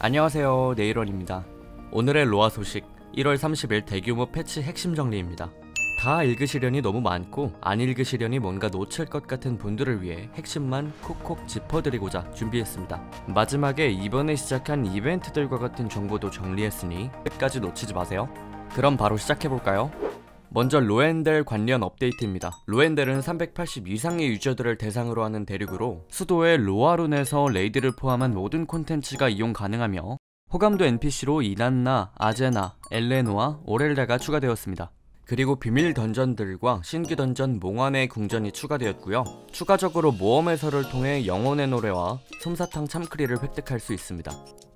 안녕하세요. 네이런입니다. 오늘의 로아 소식. 1월 30일 대규모 패치 핵심 정리입니다. 다 읽으시려니 너무 많고 안 읽으시려니 뭔가 놓칠 것 같은 분들을 위해 핵심만 콕콕 짚어드리고자 준비했습니다. 마지막에 이번에 시작한 이벤트들과 같은 정보도 정리했으니 끝까지 놓치지 마세요. 그럼 바로 시작해볼까요? 먼저 로엔델 관련 업데이트입니다. 로엔델은 380 이상의 유저들을 대상으로 하는 대륙으로 수도의 로아룬에서 레이드를 포함한 모든 콘텐츠가 이용 가능하며 호감도 NPC로 이난나, 아제나, 엘레노와 오렐다가 추가되었습니다. 그리고 비밀 던전들과 신규 던전 몽환의 궁전이 추가되었고요. 추가적으로 모험 해설을 통해 영혼의 노래와 솜사탕 참크리를 획득할 수 있습니다.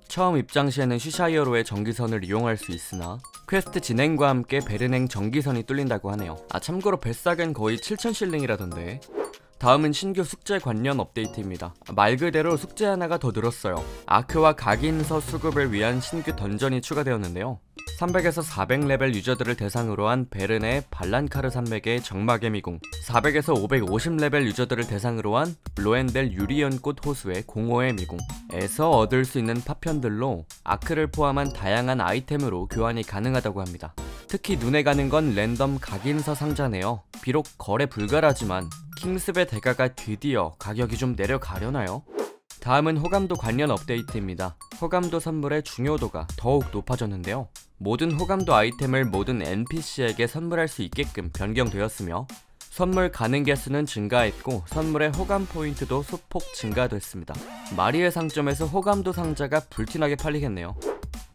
처음 입장 시에는 쉬샤이어로의 전기선을 이용할 수 있으나 퀘스트 진행과 함께 베르냉 전기선이 뚫린다고 하네요. 아 참고로 뱃삭은 거의 7000실링이라던데. 다음은 신규 숙제 관련 업데이트입니다. 말 그대로 숙제 하나가 더 늘었어요. 아크와 각인서 수급을 위한 신규 던전이 추가되었는데요. 300에서 400레벨 유저들을 대상으로 한 베른의 발란카르 산맥의 정막의 미궁. 400에서 550레벨 유저들을 대상으로 한 로엔델 유리연꽃 호수의 공허의 미궁 에서 얻을 수 있는 파편들로 아크를 포함한 다양한 아이템으로 교환이 가능하다고 합니다. 특히 눈에 가는 건 랜덤 각인서 상자네요. 비록 거래 불가라지만 킹스베 대가가 드디어 가격이 좀 내려가려나요? 다음은 호감도 관련 업데이트입니다. 호감도 선물의 중요도가 더욱 높아졌는데요. 모든 호감도 아이템을 모든 NPC에게 선물할 수 있게끔 변경되었으며 선물 가능 개수는 증가했고 선물의 호감 포인트도 소폭 증가됐습니다. 마리의 상점에서 호감도 상자가 불티나게 팔리겠네요.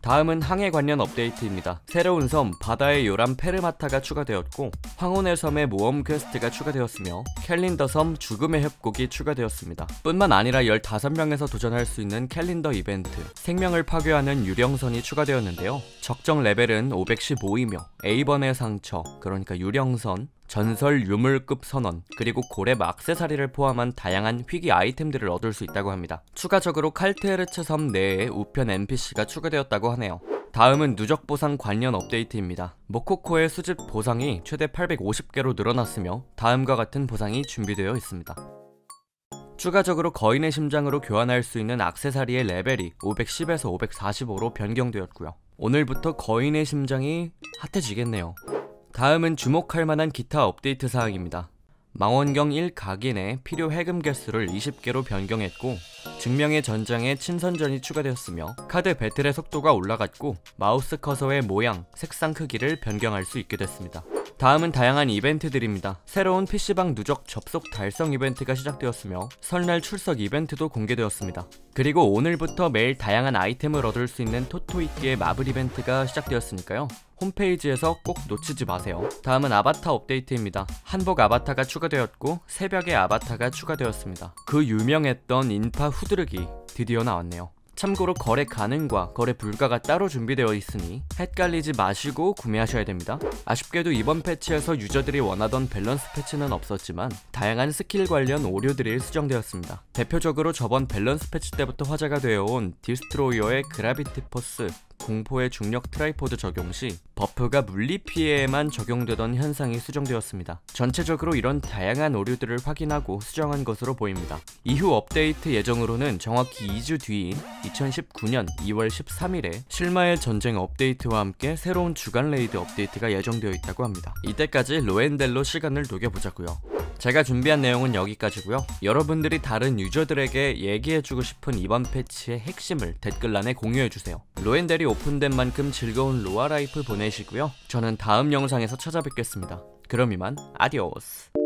다음은 항해 관련 업데이트입니다. 새로운 섬 바다의 요람 페르마타가 추가되었고 황혼의 섬의 모험 퀘스트가 추가되었으며 캘린더 섬 죽음의 협곡이 추가되었습니다. 뿐만 아니라 15명에서 도전할 수 있는 캘린더 이벤트 생명을 파괴하는 유령선이 추가되었는데요. 적정 레벨은 515이며 A번의 상처 그러니까 유령선 전설 유물급 선원, 그리고 고렙 악세사리를 포함한 다양한 희귀 아이템들을 얻을 수 있다고 합니다. 추가적으로 칼테르츠 섬 내에 우편 NPC가 추가되었다고 하네요. 다음은 누적 보상 관련 업데이트입니다. 모코코의 수집 보상이 최대 850개로 늘어났으며 다음과 같은 보상이 준비되어 있습니다. 추가적으로 거인의 심장으로 교환할 수 있는 악세사리의 레벨이 510에서 545로 변경되었고요. 오늘부터 거인의 심장이 핫해지겠네요. 다음은 주목할 만한 기타 업데이트 사항입니다. 망원경 1 각인의 필요 해금 개수를 20개로 변경했고 증명의 전장에 친선전이 추가되었으며 카드 배틀의 속도가 올라갔고 마우스 커서의 모양, 색상 크기를 변경할 수 있게 됐습니다. 다음은 다양한 이벤트들입니다. 새로운 PC방 누적 접속 달성 이벤트가 시작되었으며 설날 출석 이벤트도 공개되었습니다. 그리고 오늘부터 매일 다양한 아이템을 얻을 수 있는 토토이끼의 마블 이벤트가 시작되었으니까요. 홈페이지에서 꼭 놓치지 마세요. 다음은 아바타 업데이트입니다. 한복 아바타가 추가되었고 새벽의 아바타가 추가되었습니다. 그 유명했던 인파 후드르기 드디어 나왔네요. 참고로 거래 가능과 거래 불가가 따로 준비되어 있으니 헷갈리지 마시고 구매하셔야 됩니다. 아쉽게도 이번 패치에서 유저들이 원하던 밸런스 패치는 없었지만 다양한 스킬 관련 오류들이 수정되었습니다. 대표적으로 저번 밸런스 패치 때부터 화제가 되어온 디스트로이어의 그라비티 포스 공포의 중력 트라이포드 적용 시 버프가 물리 피해에만 적용되던 현상이 수정되었습니다. 전체적으로 이런 다양한 오류들을 확인하고 수정한 것으로 보입니다. 이후 업데이트 예정으로는 정확히 2주 뒤인 2019년 2월 13일에 실마의 전쟁 업데이트와 함께 새로운 주간 레이드 업데이트가 예정되어 있다고 합니다. 이때까지 로엔델로 시간을 녹여보자고요. 제가 준비한 내용은 여기까지고요. 여러분들이 다른 유저들에게 얘기해주고 싶은 이번 패치의 핵심을 댓글란에 공유해주세요. 로엔델이 오픈된 만큼 즐거운 로아 라이프 보내시고요. 저는 다음 영상에서 찾아뵙겠습니다. 그럼 이만 아디오스